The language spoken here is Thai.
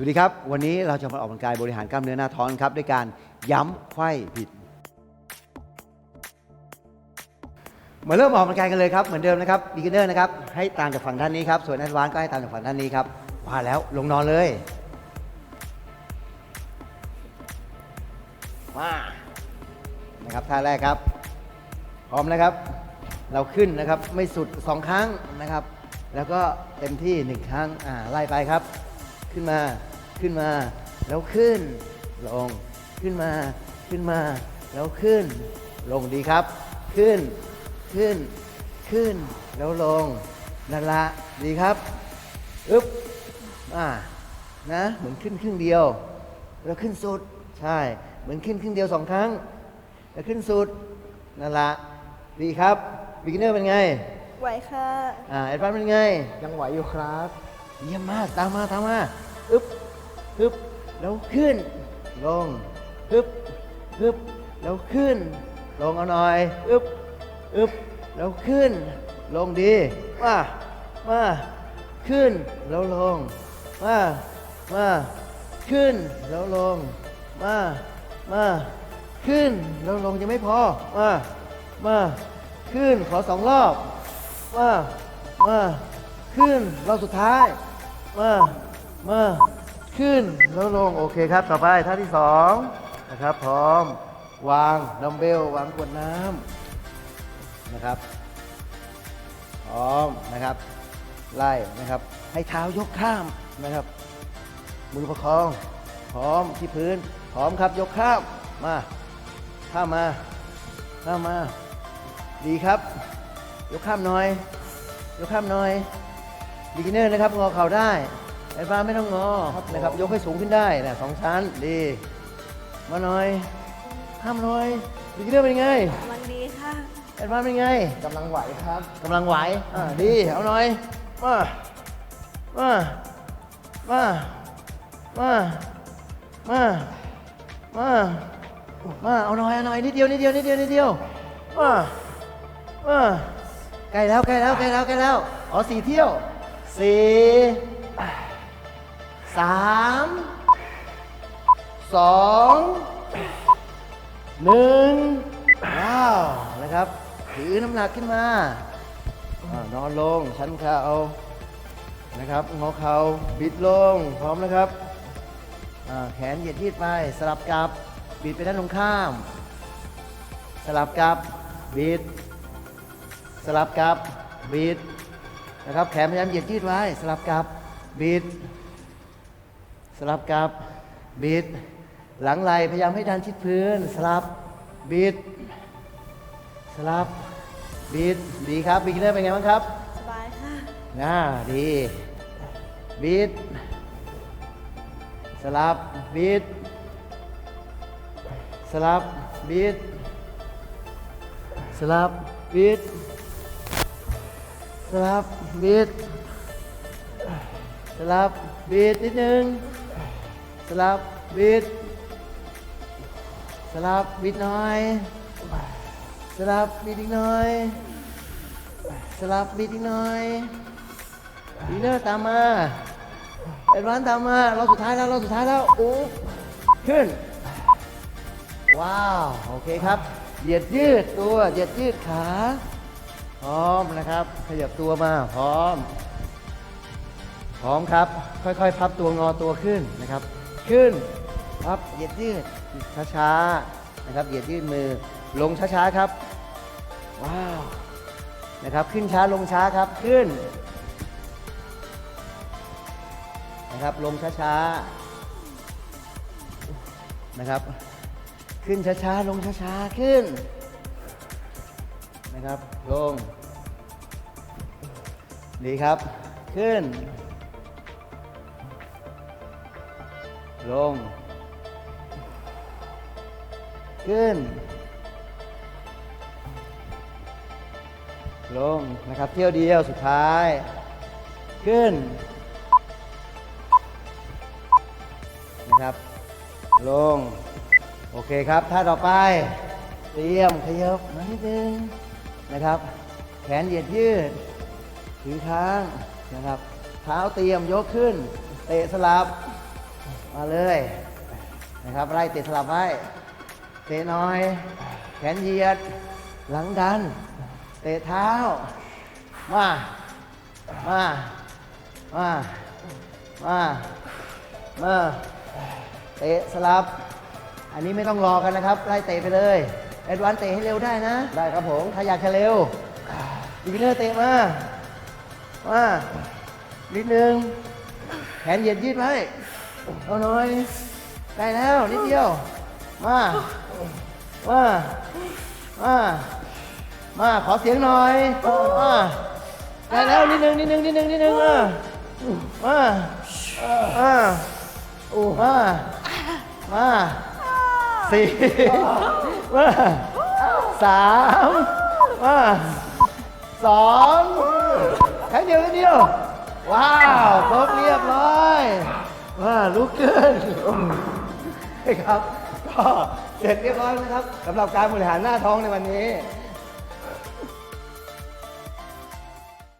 สวัสดีครับ วันนี้เราจะมาออกกำลังกายบริหารกล้ามเนื้อหน้าท้องครับ ด้วยการย้ำไขว้ผิด มาเริ่มออกกำลังกายกันเลยครับ เหมือนเดิมนะครับบิ๊กเนอร์นะครับให้ตามจากฝั่งด้านนี้ครับ ส่วนแอดวานก็ให้ตามจากฝั่งด้านนี้ครับว่าแล้วลงนอนเลยมานะครับท่าแรกครับ พร้อมนะครับ เราขึ้นนะครับไม่สุดสองครั้งนะครับ แล้วก็เต็มที่หนึ่งครั้งอ่าไล่ไปครับขึ้นมา ขึ้นมา แล้วขึ้น ลง ขึ้นมา ขึ้นมา แล้วขึ้น ลงดีครับ ขึ้น ขึ้น ขึ้น แล้วลง นั่นละ ดีครับ อึ๊บ อ่า นะ เหมือนขึ้นครึ่งเดียว แล้วขึ้นสุด ใช่ เหมือนขึ้นครึ่งเดียวสองครั้ง แล้วขึ้นสุด นั่นละ ดีครับ บิ๊กเนอร์เป็นไง ไหวค่ะ อ่าแอดวานซ์เป็นไง ยังไหวอยู่ครับ เยี่ยมมาก ตามมา ตามมา อึ๊บ อึ๊บแล้วขึ้น ลงอึ๊บอึ๊บแล้วขึ้น ลงเอาหน่อยอึ๊บอึ๊บแล้วขึ้น ลงดี มา มา ขึ้นแล้วลง มา มา ขึ้นแล้วลง มา มา ขึ้นแล้วลงยังไม่พอ มา มา ขึ้นขอสองรอบ มา มา ขึ้นรอบสุดท้าย มา มา ขึ้นแล้วลงโอเคครับ ต่อไปท่าที่สองนะครับ พร้อม วางดัมเบลวางขวดน้ำนะครับ พร้อมนะครับ ไล่นะครับ ให้เท้ายกข้ามนะครับ มือประคอง พร้อมที่พื้น พร้อมครับยกข้ามมาข้ามมาข้ามมา ดีครับ ยกข้ามหน่อย ยกข้ามหน่อยบิกินเนอร์นะครับงอเข่าได้ แอดวานซ์ไม่ต้องงอครับผมนะครับยกให้สูงขึ้นได้นะสองชั้นดี มาหน่อยห้ามหน่อยบิกินเนอร์เป็นไงกำลังดีค่ะแอดวานซ์เป็นไงกำลังไหวครับกำลังไหวอ่าดีเอาหน่อยมามามามามามามาเอาหน่อยเอาหน่อยนิดเดียวนิดเดียวนิดเดียวนิดเดียวมามาใกล้แล้วใกล้แล้วใกล้แล้วใกล้แล้วอ๋อสี่เที่ยวสี่ สามสองหนึ่งว้าวนะครับ ถือน้ำหนักขึ้นมาอานอนลงชันเข่านะครับงอเข่าบิดลงพร้อมนะครับแขนเหยียดยืดไปสลับกับบิดไปด้านตรงข้าม สลับกับบิด สลับกับบิดนะครับแขนพยายามเหยียดยืดไว้ สลับกับบิด สลับกับบิด หลังไหล่พยายามให้ดันชิดพื้น สลับบิด สลับบิด ดีครับบิกินเนอร์เป็นไงบ้างครับ สบายค่ะน่าดีบิด สลับบิด สลับบิด สลับบิด สลับบิด สลับบิดนิดนึง สลับบิดสลับบิดหน่อย สลับบิดอีกหน่อย สลับบิดอีกหน่อยดีเนอร์ตามมาเอ็ดวานตามมาเราสุดท้ายแล้วเราสุดท้ายแล้วโอุ๊บขึ้น ว้าว โอเคครับเหยียดยืดตัวเหยียดยืดขา พร้อมนะครับ ขยับตัวมาพร้อม พร้อมครับ ค่อยๆ พับตัวงอตัวขึ้นนะครับ ขึ้นพับเหยียดยืดช้าๆนะครับเหยียดยืดมือลงช้าๆครับว้าวนะครับขึ้นช้าลงช้าครับขึ้นนะครับลงช้าๆนะครับ ขึ้นช้าๆลงช้าๆขึ้นนะครับลงดีครับขึ้น ลง ขึ้น ลงนะครับเที่ยวเดียวสุดท้าย ขึ้น นะครับ ลง โอเคครับท่าต่อไป เตรียมขยับมานิดนึงนะครับ แขนเหยียดยืด ถือค้างนะครับ เท้าเตรียมยกขึ้น เตะสลับ มาเลยนะครับไล่เตะสลับไว้เตะหน่อย แขนเหยียด หลังดัน เตะเท้า มา มา มา มามาเตะสลับ อันนี้ไม่ต้องรอกันนะครับ ไล่เตะไปเลยแอดวานเตะให้เร็วได้นะ ได้ครับผม ถ้าอยากจะเร็วดีวินเนอร์เตะมา มานิดนึง แขนเหยียดยืดไว้ เอาหน่อย ได้แล้ว นิดเดียว มา มา มา มา ขอเสียงหน่อยมาได้แล้วนิดนึงนิดนึงนิดนึงนิดนึงอะมามามามาสี่มาสามมาสองแค่เดียวแค่เดียว ว้าว ครบเรียบร้อย ว่าลุกขึ้นครับก็เสร็จเรียบร้อยนะครับสำหรับการบริหารหน้าท้องในวันนี้